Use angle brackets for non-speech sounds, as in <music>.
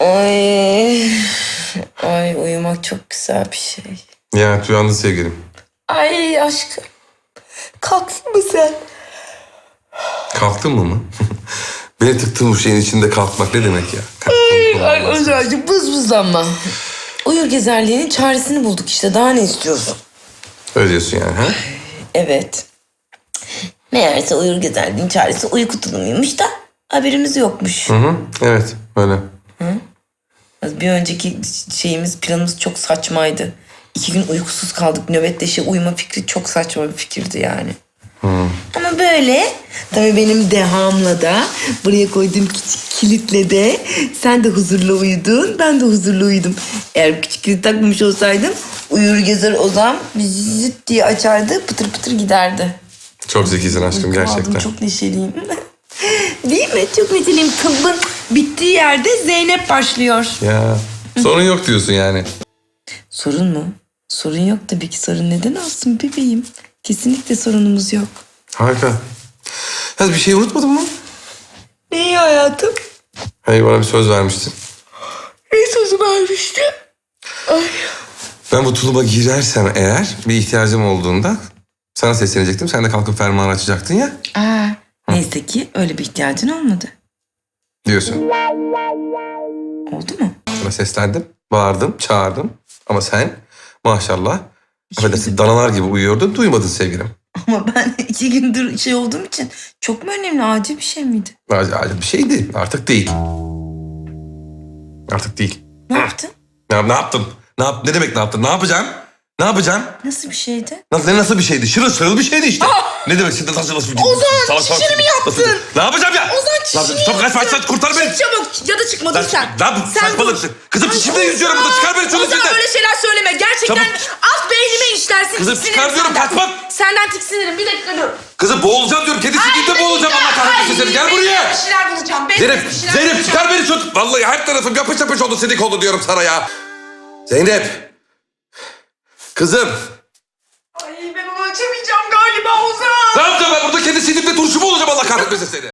Ay. Ay uyumak çok güzel bir şey. Ya uyandın sevgilim. Ay aşkım. Kalktın mı sen? Kalktın mı mı? <laughs> Beni tıktığın bu şeyin içinde kalkmak ne demek ya? Mı? Ay özellikle bız bızlanma. Uyur gezerliğinin çaresini bulduk işte. Daha ne istiyorsun? Öyle diyorsun yani ha? Evet. Meğerse uyur gezerliğin çaresi uyku tulumuymuş da haberimiz yokmuş. Hı hı. Evet öyle. Bir önceki şeyimiz planımız çok saçmaydı. İki gün uykusuz kaldık. Nöbetleşe uyuma fikri çok saçma bir fikirdi yani. Ama böyle tabii benim dehamla da buraya koyduğum küçük kilitle de sen de huzurlu uyudun ben de huzurlu uyudum. Eğer küçük kilit takmamış olsaydım uyur gezer ozam zıt diye açardı pıtır pıtır giderdi. Çok zekisin aşkım Uykum gerçekten. aldım, çok neşeliyim. <laughs> Değil mi? Çok neşeliyim. Tıbbın bittiği yerde Zeynep başlıyor. Ya sorun yok diyorsun yani. Sorun mu? Sorun yok tabii ki. Sorun neden olsun bebeğim? Kesinlikle sorunumuz yok. Harika. Ya bir şey unutmadın mı? İyi hayatım. Hani bana bir söz vermiştin. Ne sözü vermiştim? Ay. Ben bu tuluma girersem eğer bir ihtiyacım olduğunda sana seslenecektim. Sen de kalkıp fermuarı açacaktın ya Aa, neyse ki öyle bir ihtiyacın olmadı. Diyorsun. Oldu mu? Sana seslendim, bağırdım, çağırdım. Ama sen maşallah affedersin danalar gibi uyuyordun duymadın sevgilim. Ama ben iki gündür şey olduğum için çok mu önemli? Acil bir şey miydi? Acil, acil bir şeydi. Artık değil. Artık değil. Ne yaptın? Ne, ne yaptım? Ne, yap, ne demek ne yaptın? Ne yapacağım? Ne yapacağım? Nasıl bir şeydi? Nasıl, ne nasıl bir şeydi? Şırıl şırıl bir şeydi işte. Ne demek şimdi nasıl nasıl bir Ozan, çişini mi yaptın? Ne yapacağım ya? Ne yapacağım? Çabuk kaç kaç kaç kurtar beni. Çık çabuk ya da çıkmadın Lan, sen. lan bu Sen saçmalık. dur. Kızım Ay, çişimde yüzüyorum burada. Çıkar beni şunun içinden. öyle şeyler söyleme. Gerçekten Çabuk. alt beynime işlersin. Kızım, çıkar diyorum, senden. kaçma. Senden tiksinirim. Bir dakika dur. Kızım boğulacağım diyorum. Kedi sikinde boğulacağım Allah kahretsin seni. Gel buraya. Bir şeyler bulacağım. Zeynep, Zeynep çıkar beni şu... Vallahi her tarafım yapış yapış oldu sidik oldu diyorum sana ya. Zeynep. Kızım. Ay ben onu açamayacağım galiba Ozan. Ne yapacağım ben burada kedi sidimde turşu mu olacağım Allah kahretmesin seni.